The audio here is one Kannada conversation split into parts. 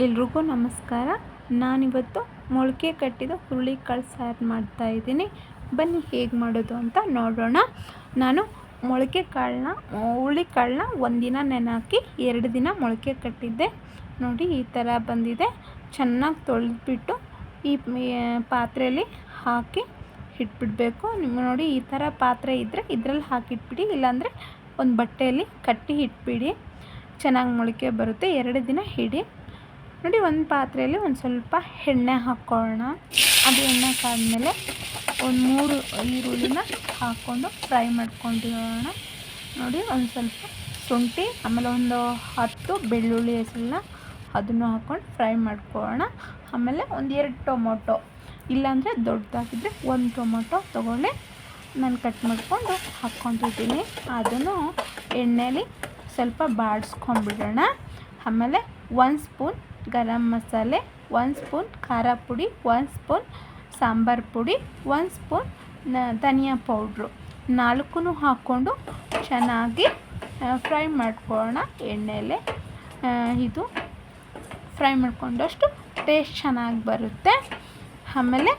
ಎಲ್ರಿಗೂ ನಮಸ್ಕಾರ. ನಾನಿವತ್ತು ಮೊಳಕೆ ಕಟ್ಟಿದ ಹುರುಳಿಕಾಳು ಸಾರು ಮಾಡ್ತಾಯಿದ್ದೀನಿ ಬನ್ನಿ ಹೇಗೆ ಮಾಡೋದು ಅಂತ ನೋಡೋಣ. ನಾನು ಮೊಳಕೆ ಕಾಳನ್ನ ಹುರುಳಿಕಾಳನ್ನ ಒಂದಿನ ನೆನೆಹಾಕಿ ಎರಡು ದಿನ ಮೊಳಕೆ ಕಟ್ಟಿದ್ದೆ. ನೋಡಿ ಈ ಥರ ಬಂದಿದೆ. ಚೆನ್ನಾಗಿ ತೊಳೆದ್ಬಿಟ್ಟು ಈ ಪಾತ್ರೆಯಲ್ಲಿ ಹಾಕಿ ಇಟ್ಬಿಡಬೇಕು. ನಿಮ್ಮ ನೋಡಿ ಈ ಥರ ಪಾತ್ರೆ ಇದ್ದರೆ ಇದರಲ್ಲಿ ಹಾಕಿಟ್ಬಿಡಿ, ಇಲ್ಲಾಂದರೆ ಒಂದು ಬಟ್ಟೆಯಲ್ಲಿ ಕಟ್ಟಿ ಇಟ್ಬಿಡಿ. ಚೆನ್ನಾಗಿ ಮೊಳಕೆ ಬರುತ್ತೆ. ಎರಡು ದಿನ ಹಿಡಿ ನೋಡಿ ಒಂದು ಪಾತ್ರೆಯಲ್ಲಿ ಒಂದು ಸ್ವಲ್ಪ ಎಣ್ಣೆ ಹಾಕ್ಕೊಳ್ಳೋಣ ಅದು ಎಣ್ಣೆ ಕಾದ್ಮೇಲೆ ಒಂದು ಮೂರು ಈರುಳ್ಳಿನ ಹಾಕ್ಕೊಂಡು ಫ್ರೈ ಮಾಡ್ಕೊಂಡಿರೋಣ. ನೋಡಿ ಒಂದು ಸ್ವಲ್ಪ ಶುಂಠಿ, ಆಮೇಲೆ ಒಂದು ಹತ್ತು ಬೆಳ್ಳುಳ್ಳಿ ಹೆಸರನ್ನ ಅದನ್ನು ಹಾಕ್ಕೊಂಡು ಫ್ರೈ ಮಾಡ್ಕೊಳ್ಳೋಣ. ಆಮೇಲೆ ಒಂದು ಎರಡು ಟೊಮೊಟೊ, ಇಲ್ಲಾಂದರೆ ದೊಡ್ಡದಾಗಿದ್ದರೆ ಒಂದು ಟೊಮೊಟೊ ತೊಗೊಳ್ಳಿ. ನಾನು ಕಟ್ ಮಾಡಿಕೊಂಡು ಹಾಕ್ಕೊಂಡಿದ್ದೀನಿ ಅದನ್ನು ಎಣ್ಣೆಯಲ್ಲಿ ಸ್ವಲ್ಪ ಬಾಡಿಸ್ಕೊಂಡ್ಬಿಡೋಣ. ಆಮೇಲೆ ಒಂದು ಸ್ಪೂನ್ ಗರಂ ಮಸಾಲೆ, ಒಂದು ಸ್ಪೂನ್ ಖಾರ ಪುಡಿ, ಒಂದು ಸ್ಪೂನ್ ಸಾಂಬಾರು ಪುಡಿ, ಒಂದು ಸ್ಪೂನ್ ಧನಿಯಾ ಪೌಡ್ರು. ನಾಲ್ಕು ಹಾಕ್ಕೊಂಡು ಚೆನ್ನಾಗಿ ಫ್ರೈ ಮಾಡ್ಕೊಳ್ಳೋಣ ಎಣ್ಣೆಲೆ. ಇದು ಫ್ರೈ ಮಾಡ್ಕೊಂಡಷ್ಟು ಟೇಸ್ಟ್ ಚೆನ್ನಾಗಿ ಬರುತ್ತೆ. ಆಮೇಲೆ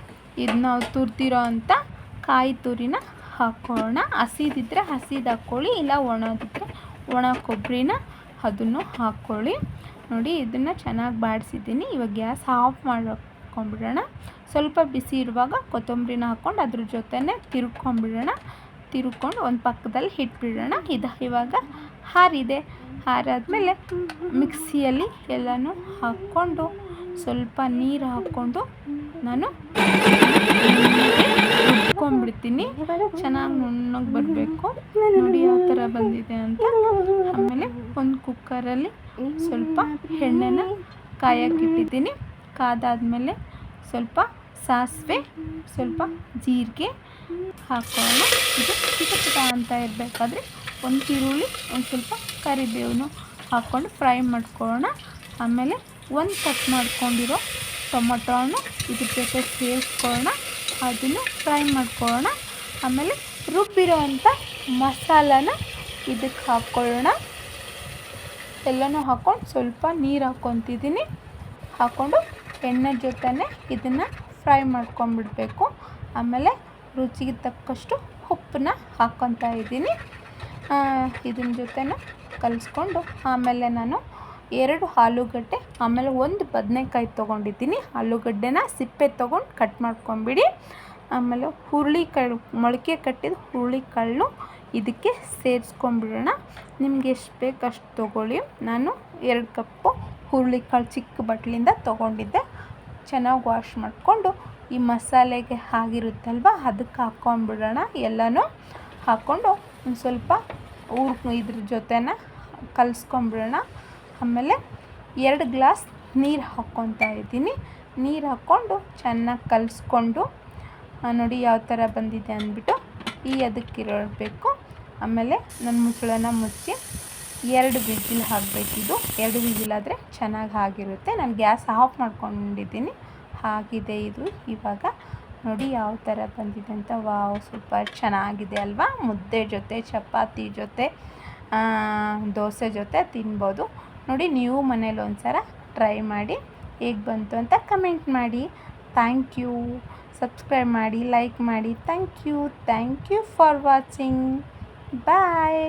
ಇದು ನಾವು ತುರಿದಿರೋ ಅಂಥ ಕಾಯಿ ತುರಿನ ಹಾಕ್ಕೊಳ್ಳೋಣ. ಹಸಿದಿದ್ದರೆ ಹಸಿದು ಹಾಕ್ಕೊಳ್ಳಿ, ಇಲ್ಲ ಒಣದಿದ್ದರೆ ಒಣ ಕೊಬ್ಬರಿನ ಅದನ್ನು ಹಾಕ್ಕೊಳ್ಳಿ. ನೋಡಿ, ಇದನ್ನು ಚೆನ್ನಾಗಿ ಬಾಡಿಸಿದ್ದೀನಿ. ಇವಾಗ ಗ್ಯಾಸ್ ಆಫ್ ಮಾಡ್ಕೊಂಬಿಡೋಣ. ಸ್ವಲ್ಪ ಬಿಸಿ ಇರುವಾಗ ಕೊತ್ತಂಬರಿನ ಹಾಕ್ಕೊಂಡು ಅದ್ರ ಜೊತೆನೇ ತಿರ್ಕೊಂಬಿಡೋಣ. ತಿರ್ಕೊಂಡು ಒಂದು ಪಕ್ಕದಲ್ಲಿ ಇಟ್ಬಿಡೋಣ. ಇದು ಇವಾಗ ಹಾರಿದೆ. ಹಾರಾದಮೇಲೆ ಮಿಕ್ಸಿಯಲ್ಲಿ ಎಲ್ಲನೂ ಹಾಕ್ಕೊಂಡು ಸ್ವಲ್ಪ ನೀರು ಹಾಕ್ಕೊಂಡು ನಾನು ರುಬ್ಕೊಂಡ್ಬಿಡ್ತೀನಿ ಚೆನ್ನಾಗಿ ನುಣ್ಣಗೆ ಬರಬೇಕು. ನೋಡಿ ಯಾವ ಥರ ಬಂದಿದೆ ಅಂತ. ಆಮೇಲೆ ಒಂದು ಕುಕ್ಕರಲ್ಲಿ ಸ್ವಲ್ಪ ಎಣ್ಣೆನ ಕಾಯಕ್ಕಿಟ್ಟಿದ್ದೀನಿ ಕಾದಾದಮೇಲೆ ಸ್ವಲ್ಪ ಸಾಸಿವೆ, ಸ್ವಲ್ಪ ಜೀರಿಗೆ ಹಾಕೋಣ ಇದು ಚಿಕ್ಕ ಚಿಕ್ಕ ಅಂತ ಇರಬೇಕಾದ್ರೆ ಒಂದು ಈರುಳ್ಳಿ, ಒಂದು ಸ್ವಲ್ಪ ಕರಿಬೇವು ಹಾಕ್ಕೊಂಡು ಫ್ರೈ ಮಾಡ್ಕೊಳ್ಳೋಣ. ಆಮೇಲೆ ಒಂದು ಕಟ್ ಮಾಡ್ಕೊಂಡಿರೋ ಟೊಮೊಟೊನು ಇದ್ರ ಜೊತೆ ಸೇರಿಸ್ಕೊಳ್ಳೋಣ ಅದನ್ನು ಫ್ರೈ ಮಾಡ್ಕೊಳ್ಳೋಣ. ಆಮೇಲೆ ರುಬ್ಬಿರೋ ಅಂಥ ಮಸಾಲಾನ ಇದಕ್ಕೆ ಹಾಕ್ಕೊಳ್ಳೋಣ. ಎಲ್ಲನೂ ಹಾಕ್ಕೊಂಡು ಸ್ವಲ್ಪ ನೀರು ಹಾಕ್ಕೊತಿದ್ದೀನಿ. ಹಾಕ್ಕೊಂಡು ಎಣ್ಣೆ ಜೊತೆನೇ ಇದನ್ನು ಫ್ರೈ ಮಾಡ್ಕೊಂಬಿಡಬೇಕು. ಆಮೇಲೆ ರುಚಿಗೆ ತಕ್ಕಷ್ಟು ಉಪ್ಪನ್ನ ಹಾಕ್ಕೊತಾ ಇದ್ದೀನಿ. ಇದನ್ನ ಜೊತೆ ಕಲಿಸ್ಕೊಂಡು ಆಮೇಲೆ ನಾನು ಎರಡು ಆಲೂಗಡ್ಡೆ, ಆಮೇಲೆ ಒಂದು ಬದನೆಕಾಯಿ ತೊಗೊಂಡಿದ್ದೀನಿ. ಆಲೂಗಡ್ಡೆನ ಸಿಪ್ಪೆ ತೊಗೊಂಡು ಕಟ್ ಮಾಡ್ಕೊಂಬಿಡಿ. ಆಮೇಲೆ ಹುರುಳಿಕಾಳು, ಮೊಳಕೆ ಕಟ್ಟಿದ ಹುರುಳಿಕಾಳನ್ನು ಇದಕ್ಕೆ ಸೇರಿಸ್ಕೊಂಬಿಡೋಣ. ನಿಮ್ಗೆ ಎಷ್ಟು ಬೇಕು ಅಷ್ಟು ತೊಗೊಳ್ಳಿ. ನಾನು ಎರಡು ಕಪ್ಪು ಹುರುಳಿಕಾಳು ಚಿಕ್ಕ ಬಟ್ಲಿಂದ ತೊಗೊಂಡಿದ್ದೆ. ಚೆನ್ನಾಗಿ ವಾಶ್ ಮಾಡಿಕೊಂಡು ಈ ಮಸಾಲೆಗೆ ಆಗಿರುತ್ತಲ್ವ, ಅದಕ್ಕೆ ಹಾಕ್ಕೊಂಬಿಡೋಣ ಎಲ್ಲನೂ ಹಾಕ್ಕೊಂಡು ಒಂದು ಸ್ವಲ್ಪ ಊರ್ ಇದ್ರ ಜೊತೆನ ಕಲಿಸ್ಕೊಂಬಿಡೋಣ. ಆಮೇಲೆ ಎರಡು ಗ್ಲಾಸ್ ನೀರು ಹಾಕ್ಕೊತಾ ಇದ್ದೀನಿ. ನೀರು ಹಾಕ್ಕೊಂಡು ಚೆನ್ನಾಗಿ ಕಲಿಸ್ಕೊಂಡು ನೋಡಿ ಯಾವ ಥರ ಬಂದಿದೆ ಅಂದ್ಬಿಟ್ಟು ಈ ಅದಕ್ಕಿರಬೇಕು ಆಮೇಲೆ ನನ್ನ ಮುಚ್ಚಳನ ಮುಚ್ಚಿ ಎರಡು ವಿಜಿಲ್ ಹಾಕಬೇಕಿದು ಎರಡು ವಿಜಿಲಾದರೆ ಚೆನ್ನಾಗಿ ಆಗಿರುತ್ತೆ. ನಾನು ಗ್ಯಾಸ್ ಆಫ್ ಮಾಡ್ಕೊಂಡಿದ್ದೀನಿ. ಆಗಿದೆ ಇದು ಇವಾಗ. ನೋಡಿ ಯಾವ ಥರ ಬಂದಿದೆ ಅಂತ. Wow, super. ಚೆನ್ನಾಗಿದೆ ಅಲ್ವಾ? ಮುದ್ದೆ ಜೊತೆ, ಚಪಾತಿ ಜೊತೆ ದೋಸೆ ಜೊತೆ ತಿನ್ಬೋದು. ನೋಡಿ ನೀವು ಮನೇಲಿ ಒಂದು ಸಲ ಟ್ರೈ ಮಾಡಿ ಹೇಗೆ ಬಂತು ಅಂತ ಕಮೆಂಟ್ ಮಾಡಿ. ಥ್ಯಾಂಕ್ ಯು ಸಬ್ಸ್ಕ್ರೈಬ್ ಮಾಡಿ ಲೈಕ್ ಮಾಡಿ. Thank you thank you for watching bye